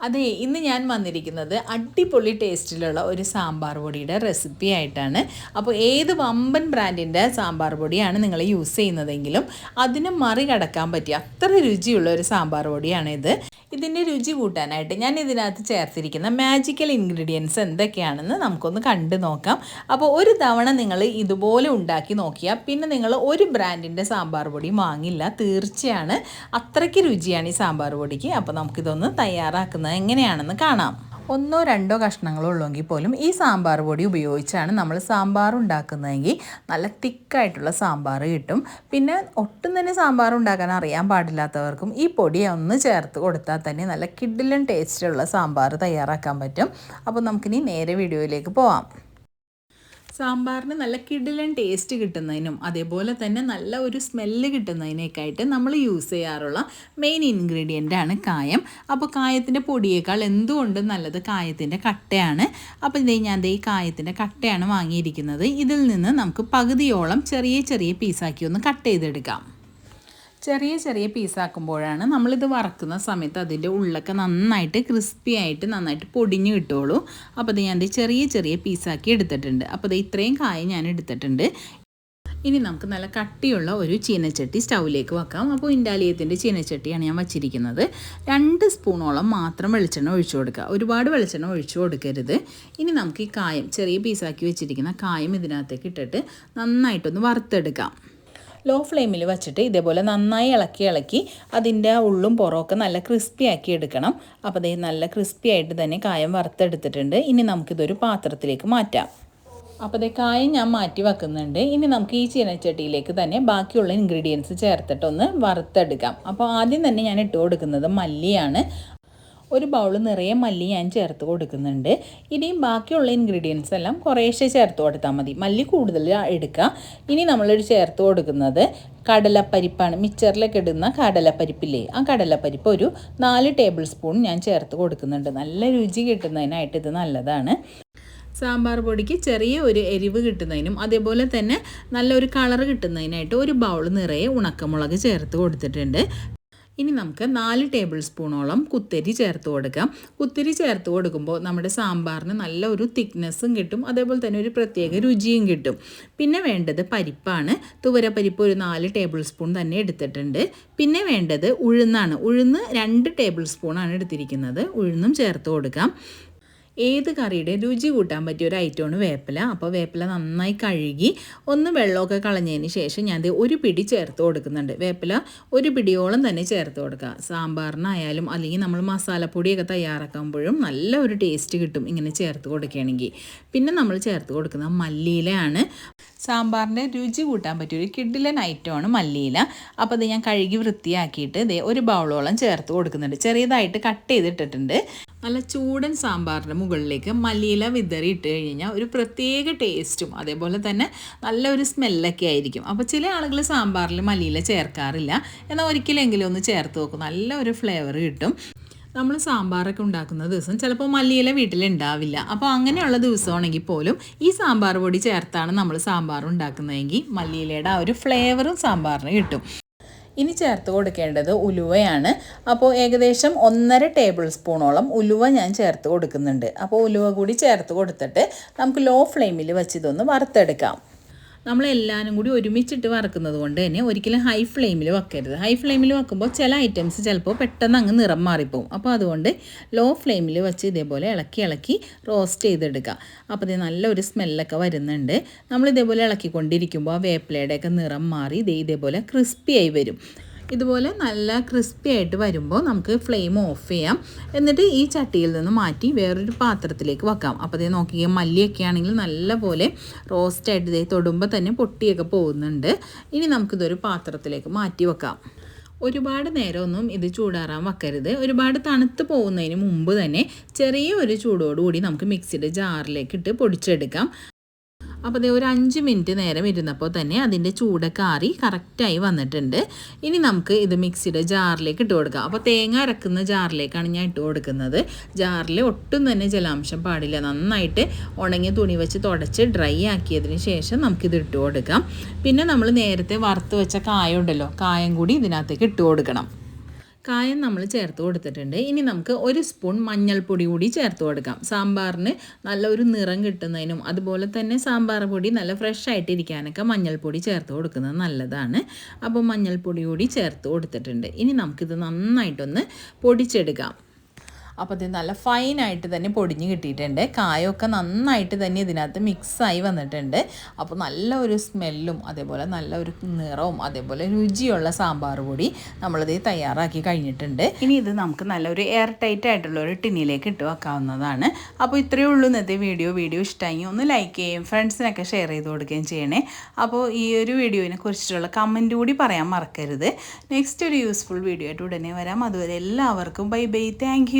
അതെ ഇന്ന് ഞാൻ വന്നിരിക്കുന്നത് അടിപൊളി ടേസ്റ്റിലുള്ള ഒരു സാമ്പാർ പൊടിയുടെ റെസിപ്പി ആയിട്ടാണ്. അപ്പോൾ ഏത് വമ്പൻ ബ്രാൻഡിന്റെ സാമ്പാർ പൊടിയാണ് നിങ്ങൾ യൂസ് ചെയ്യുന്നതെങ്കിലും അതിനെ മറികടക്കാൻ പറ്റിയ അത്ര രുചിയുള്ള ഒരു സാമ്പാർ പൊടിയാണ് ഇത് ഇതിന്റെ രുചി കൂട്ടാനായിട്ട് ഞാൻ ഇതിനകത്ത് ചേർത്തിരിക്കുന്ന മാജിക്കൽ ഇൻഗ്രീഡിയൻസ് എന്തൊക്കെയാണെന്ന് നമുക്കൊന്ന് കണ്ടു നോക്കാം. അപ്പോൾ ഒരു തവണ നിങ്ങൾ ഇതുപോലെ ഉണ്ടാക്കി നോക്കിയാൽ പിന്നെ നിങ്ങൾ ഒരു ബ്രാൻഡിന്റെ സാമ്പാർ പൊടി വാങ്ങില്ല. തീർച്ചയാണ്. അത്രയ്ക്ക് രുചിയാണ് ഈ സാമ്പാർ പൊടിക്ക്. അപ്പോൾ നമുക്കിതൊന്ന് തയ്യാറാക്കുന്നത് എങ്ങനെയാണെന്ന് കാണാം. ഒന്നോ രണ്ടോ കഷ്ണങ്ങളോ ഉള്ളെങ്കിൽ പോലും ഈ സാമ്പാർ പൊടി ഉപയോഗിച്ചാണ് നമ്മൾ സാമ്പാർ ഉണ്ടാക്കുന്നതെങ്കിൽ നല്ല തിക്കായിട്ടുള്ള സാമ്പാർ കിട്ടും. പിന്നെ ഒട്ടും തന്നെ സാമ്പാർ ഉണ്ടാക്കാൻ അറിയാൻ പാടില്ലാത്തവർക്കും ഈ പൊടി ഒന്ന് ചേർത്ത് കൊടുത്താൽ തന്നെ നല്ല കിഡിലൻ ടേസ്റ്റുള്ള സാമ്പാർ തയ്യാറാക്കാൻ പറ്റും. അപ്പോൾ നമുക്കിനി നേരെ വീഡിയോയിലേക്ക് പോവാം. സാമ്പാറിന് നല്ല കിടിലൻ ടേസ്റ്റ് കിട്ടുന്നതിനും അതേപോലെ തന്നെ നല്ല ഒരു സ്മെല്ല് കിട്ടുന്നതിനൊക്കെ ആയിട്ട് നമ്മൾ യൂസ് ചെയ്യാറുള്ള മെയിൻ ഇൻഗ്രീഡിയന്റ് ആണ് കായം. അപ്പോൾ കായത്തിന്റെ പൊടിയേക്കാൾ എന്തുകൊണ്ടും നല്ലത് കായത്തിന്റെ കട്ടയാണ്? അപ്പോൾ ഇതേ ഞാൻ ഈ കായത്തിന്റെ കട്ടയാണ് വാങ്ങിയിരിക്കുന്നത്. ഇതിൽ നിന്ന് നമുക്ക് പകുതിയോളം ചെറിയ ചെറിയ പീസാക്കി ഒന്ന് കട്ട് ചെയ്തെടുക്കാം. ചെറിയ ചെറിയ പീസാക്കുമ്പോഴാണ് നമ്മളിത് വറക്കുന്ന സമയത്ത് അതിന്റെ ഉള്ളൊക്കെ നന്നായിട്ട് ക്രിസ്പി ആയിട്ട് നന്നായിട്ട് പൊടിഞ്ഞ് കിട്ടുള്ളൂ അപ്പോൾ അത് ഞാൻ ചെറിയ ചെറിയ പീസാക്കി എടുത്തിട്ടുണ്ട്. അപ്പോൾ അത് ഇത്രയും കായ ഞാൻ എടുത്തിട്ടുണ്ട്. ഇനി നമുക്ക് നല്ല കട്ടിയുള്ള ഒരു ചീനച്ചട്ടി സ്റ്റൗവിലേക്ക് വെക്കാം. അപ്പോൾ ഇൻഡാലിയത്തിന്റെ ചീനച്ചട്ടിയാണ് ഞാൻ വച്ചിരിക്കുന്നത്. രണ്ട് സ്പൂണോളം മാത്രം വെളിച്ചെണ്ണ ഒഴിച്ചു കൊടുക്കുക. ഒരുപാട് വെളിച്ചെണ്ണ ഒഴിച്ചു കൊടുക്കരുത്. ഇനി നമുക്ക് ഈ കായം ചെറിയ പീസാക്കി വെച്ചിരിക്കുന്ന കായം ഇതിനകത്തേക്ക് ഇട്ടിട്ട് നന്നായിട്ടൊന്ന് വറുത്തെടുക്കാം. ലോ ഫ്ലെയിമിൽ വെച്ചിട്ട് ഇതേപോലെ നന്നായി ഇളക്കി ഇളക്കി അതിന്റെ ഉള്ളും പുറമൊക്കെ നല്ല ക്രിസ്പി ആക്കി എടുക്കണം. അപ്പോൾ അതേ നല്ല ക്രിസ്പി ആയിട്ട് തന്നെ കായം വറുത്തെടുത്തിട്ടുണ്ട്. ഇനി നമുക്കിതൊരു പാത്രത്തിലേക്ക് മാറ്റാം. അപ്പോൾ അതേ കായം ഞാൻ മാറ്റി വെക്കുന്നുണ്ട്. ഇനി നമുക്ക് ഈ ചീനച്ചട്ടിയിലേക്ക് തന്നെ ബാക്കിയുള്ള ഇൻഗ്രീഡിയൻസ് ചേർത്തിട്ടൊന്ന് വറുത്തെടുക്കാം. അപ്പോൾ ആദ്യം തന്നെ ഞാൻ ഇട്ട് കൊടുക്കുന്നത് മല്ലിയാണ്. ഒരു ബൗൾ നിറയെ മല്ലി ഞാൻ ചേർത്ത് കൊടുക്കുന്നുണ്ട്. ഇനിയും ബാക്കിയുള്ള ഇൻഗ്രീഡിയൻസ് എല്ലാം കുറേശ്ശെ ചേർത്ത് കൊടുത്താൽ മതി. മല്ലി കൂടുതൽ എടുക്കുക ഇനി നമ്മളൊരു ചേർത്ത് കൊടുക്കുന്നത് കടലപ്പരിപ്പാണ്. മിച്ചറിലൊക്കെ ഇടുന്ന കടലപ്പരിപ്പില്ലേ? ആ കടലപ്പരിപ്പ് ഒരു നാല് ടേബിൾ സ്പൂൺ ഞാൻ ചേർത്ത് കൊടുക്കുന്നുണ്ട്. നല്ല രുചി കിട്ടുന്നതിനായിട്ട് ഇത് നല്ലതാണ്. സാമ്പാർ പൊടിക്ക് ചെറിയ ഒരു എരിവ് കിട്ടുന്നതിനും അതേപോലെ തന്നെ നല്ലൊരു കളർ കിട്ടുന്നതിനായിട്ട് ഒരു ബൗൾ നിറയെ ഉണക്കമുളക് ചേർത്ത് കൊടുത്തിട്ടുണ്ട്. ഇനി നമുക്ക് നാല് ടേബിൾ സ്പൂണോളം കുത്തരി ചേർത്ത് കൊടുക്കാം. കുത്തരി ചേർത്ത് കൊടുക്കുമ്പോൾ നമ്മുടെ സാമ്പാറിന് നല്ല ഒരു തിക്നെസ്സും കിട്ടും. അതേപോലെ തന്നെ ഒരു പ്രത്യേക രുചിയും കിട്ടും. പിന്നെ വേണ്ടത് പരിപ്പാണ്. തുവര പരിപ്പ് ഒരു നാല് ടേബിൾ സ്പൂൺ തന്നെ എടുത്തിട്ടുണ്ട്. പിന്നെ വേണ്ടത് ഉഴുന്നാണ്. ഉഴുന്ന് രണ്ട് ടേബിൾ സ്പൂണാണ് എടുത്തിരിക്കുന്നത്. ഉഴുന്നും ചേർത്ത് കൊടുക്കാം. ഏത് കറിയുടെ രുചി കൂട്ടാൻ പറ്റിയ ഒരു ഐറ്റമാണ് വേപ്പില. അപ്പോൾ വേപ്പില നന്നായി കഴുകി ഒന്ന് വെള്ളമൊക്കെ കളഞ്ഞതിന് ശേഷം ഞാൻ ഒരു പിടി ചേർത്ത് കൊടുക്കുന്നുണ്ട്. വേപ്പില ഒരു പിടിയോളം തന്നെ ചേർത്ത് കൊടുക്കുക. സാമ്പാറിനായാലും അല്ലെങ്കിൽ നമ്മൾ മസാലപ്പൊടിയൊക്കെ തയ്യാറാക്കുമ്പോഴും നല്ല ഒരു ടേസ്റ്റ് കിട്ടും ഇങ്ങനെ ചേർത്ത് കൊടുക്കുകയാണെങ്കിൽ. പിന്നെ നമ്മൾ ചേർത്ത് കൊടുക്കുന്ന മല്ലിയിലയാണ്. സാമ്പാറിന്റെ രുചി കൂട്ടാൻ പറ്റിയ ഒരു കിഡിലൻ ഐറ്റമാണ് മല്ലിയില. അപ്പോൾ അത് ഞാൻ കഴുകി വൃത്തിയാക്കിയിട്ട് ഇതേ ഒരു ബൗളോളം ചേർത്ത് കൊടുക്കുന്നുണ്ട്. ചെറിയതായിട്ട് കട്ട് ചെയ്തിട്ടിട്ടുണ്ട്. നല്ല ചൂടൻ സാമ്പാറിന്റെ മുകളിലേക്ക് മല്ലിയില വിതറി ഇട്ട് കഴിഞ്ഞാൽ ഒരു പ്രത്യേക ടേസ്റ്റും അതേപോലെ തന്നെ നല്ലൊരു സ്മെല്ലൊക്കെ ആയിരിക്കും. അപ്പോൾ ചില ആളുകൾ സാമ്പാറിൽ മല്ലിയില ചേർക്കാറില്ല. എന്നാൽ ഒരിക്കലെങ്കിലും ഒന്ന് ചേർത്ത് നോക്കും. നല്ല ഒരു ഫ്ലേവർ കിട്ടും. നമ്മൾ സാമ്പാറൊക്കെ ഉണ്ടാക്കുന്ന ദിവസം ചിലപ്പോൾ മല്ലിയില വീട്ടിലുണ്ടാവില്ല അപ്പോൾ അങ്ങനെയുള്ള ദിവസമാണെങ്കിൽ പോലും ഈ സാമ്പാർ പൊടി ചേർത്താണ് നമ്മൾ സാമ്പാർ ഉണ്ടാക്കുന്നതെങ്കിൽ മല്ലിയിലയുടെ ആ ഒരു ഫ്ലേവറും സാമ്പാറിന് കിട്ടും. ഇനി ചേർത്ത് കൊടുക്കേണ്ടത് ഉലുവയാണ്. അപ്പോൾ ഏകദേശം ഒന്നര ടേബിൾ സ്പൂണോളം ഉലുവ ഞാൻ ചേർത്ത് കൊടുക്കുന്നുണ്ട്. അപ്പോൾ ഉലുവ കൂടി ചേർത്ത് കൊടുത്തിട്ട് നമുക്ക് ലോ ഫ്ലെയിമിൽ വെച്ച് ഇതൊന്ന് വറുത്തെടുക്കാം. നമ്മളെല്ലാവരും കൂടി ഒരുമിച്ചിട്ട് വറക്കുന്നത് കൊണ്ട് തന്നെ ഒരിക്കലും ഹൈ ഫ്ലെയിമിൽ വെക്കരുത്. ഹൈ ഫ്ലെയിമിൽ വെക്കുമ്പോൾ ചില ഐറ്റംസ് ചിലപ്പോൾ പെട്ടെന്ന് അങ്ങ് നിറം മാറിപ്പോവും. അപ്പോൾ അതുകൊണ്ട് ലോ ഫ്ലെയിമിൽ വെച്ച് ഇതേപോലെ ഇളക്കി ഇളക്കി റോസ്റ്റ് ചെയ്തെടുക്കുക. അപ്പോൾ ഇത് നല്ലൊരു സ്മെല്ലൊക്കെ വരുന്നുണ്ട്. നമ്മൾ ഇതേപോലെ ഇളക്കിക്കൊണ്ടിരിക്കുമ്പോൾ ആ വേപ്പിലയുടെയൊക്കെ നിറം മാറി ഇതേ ഇതേപോലെ ക്രിസ്പിയായി വരും. ഇതുപോലെ നല്ല ക്രിസ്പി ആയിട്ട് വരുമ്പോൾ നമുക്ക് ഫ്ലെയിം ഓഫ് ചെയ്യാം. എന്നിട്ട് ഈ ചട്ടിയിൽ നിന്ന് മാറ്റി വേറൊരു പാത്രത്തിലേക്ക് വെക്കാം. അപ്പോൾ ഇതേ നോക്കിയാൽ മല്ലിയൊക്കെ ആണെങ്കിൽ നല്ലപോലെ റോസ്റ്റായിട്ട് ഇതേ തൊടുമ്പോൾ തന്നെ പൊട്ടിയൊക്കെ പോകുന്നുണ്ട്. ഇനി നമുക്കിതൊരു പാത്രത്തിലേക്ക് മാറ്റി വെക്കാം. ഒരുപാട് നേരമൊന്നും ഇത് ചൂടാറാൻ വെക്കരുത്. ഒരുപാട് തണുത്ത് പോകുന്നതിന് മുമ്പ് തന്നെ ചെറിയ ഒരു ചൂടോടുകൂടി നമുക്ക് മിക്സിയുടെ ജാറിലേക്ക് ഇട്ട് പൊടിച്ചെടുക്കാം. അപ്പോൾ അതേ ഒരു അഞ്ച് മിനിറ്റ് നേരം ഇരുന്നപ്പോൾ തന്നെ അതിന്റെ ചൂടൊക്കെ ആറി കറക്റ്റായി വന്നിട്ടുണ്ട്. ഇനി നമുക്ക് ഇത് മിക്സിയുടെ ജാറിലേക്ക് ഇട്ട് കൊടുക്കാം. അപ്പോൾ തേങ്ങ അരക്കുന്ന ജാറിലേക്കാണ് ഞാൻ ഇട്ട് കൊടുക്കുന്നത്. ജാറിൽ ഒട്ടും തന്നെ ജലാംശം പാടില്ല. നന്നായിട്ട് ഉണങ്ങിയ തുണി വെച്ച് തുടച്ച് ഡ്രൈ ആക്കിയതിന് ശേഷം നമുക്കിത് ഇട്ട് കൊടുക്കാം. പിന്നെ നമ്മൾ നേരത്തെ വറുത്ത് വെച്ച കായ ഉണ്ടല്ലോ കായം കൂടി ഇതിനകത്തേക്ക് ഇട്ട് കൊടുക്കണം. കായം നമ്മൾ ചേർത്ത് കൊടുത്തിട്ടുണ്ട്. ഇനി നമുക്ക് ഒരു സ്പൂൺ മഞ്ഞൾപ്പൊടി കൂടി ചേർത്ത് കൊടുക്കാം. സാമ്പാറിന് നല്ലൊരു നിറം കിട്ടുന്നതിനും അതുപോലെ തന്നെ സാമ്പാർ പൊടി നല്ല ഫ്രഷ് ആയിട്ടിരിക്കാനൊക്കെ മഞ്ഞൾപ്പൊടി ചേർത്ത് കൊടുക്കുന്നത് നല്ലതാണ്. അപ്പോൾ മഞ്ഞൾപ്പൊടി കൂടി ചേർത്ത് കൊടുത്തിട്ടുണ്ട്. ഇനി നമുക്കിത് നന്നായിട്ടൊന്ന് പൊടിച്ചെടുക്കാം. അപ്പോൾ ഇത് നല്ല ഫൈനായിട്ട് തന്നെ പൊടിഞ്ഞ് കിട്ടിയിട്ടുണ്ട്. കായൊക്കെ നന്നായിട്ട് തന്നെ ഇതിനകത്ത് മിക്സായി വന്നിട്ടുണ്ട്. അപ്പോൾ നല്ല ഒരു സ്മെല്ലും അതേപോലെ നല്ല ഒരു നിറവും അതേപോലെ രുചിയുള്ള സാമ്പാർ പൊടി നമ്മളിത് തയ്യാറാക്കി കഴിഞ്ഞിട്ടുണ്ട്. ഇനി ഇത് നമുക്ക് നല്ലൊരു എയർ ടൈറ്റ് ആയിട്ടുള്ള ഒരു ടിന്നിലേക്ക് ഇട്ട് വെക്കാവുന്നതാണ്. അപ്പോൾ ഇത്രയേ ഉള്ളൂ ഇന്നത്തെ വീഡിയോ വീഡിയോ ഇഷ്ടമായി ഒന്ന് ലൈക്ക് ചെയ്യുകയും ഫ്രണ്ട്സിനൊക്കെ ഷെയർ ചെയ്ത് കൊടുക്കുകയും ചെയ്യണേ. അപ്പോൾ ഈ ഒരു വീഡിയോനെ കുറിച്ചിട്ടുള്ള കമന്റ് കൂടി പറയാൻ മറക്കരുത്. നെക്സ്റ്റ് ഒരു യൂസ്ഫുൾ വീഡിയോ ആയിട്ട് ഉടനെ വരാം. അതുവരെ എല്ലാവർക്കും ബൈ ബൈ താങ്ക്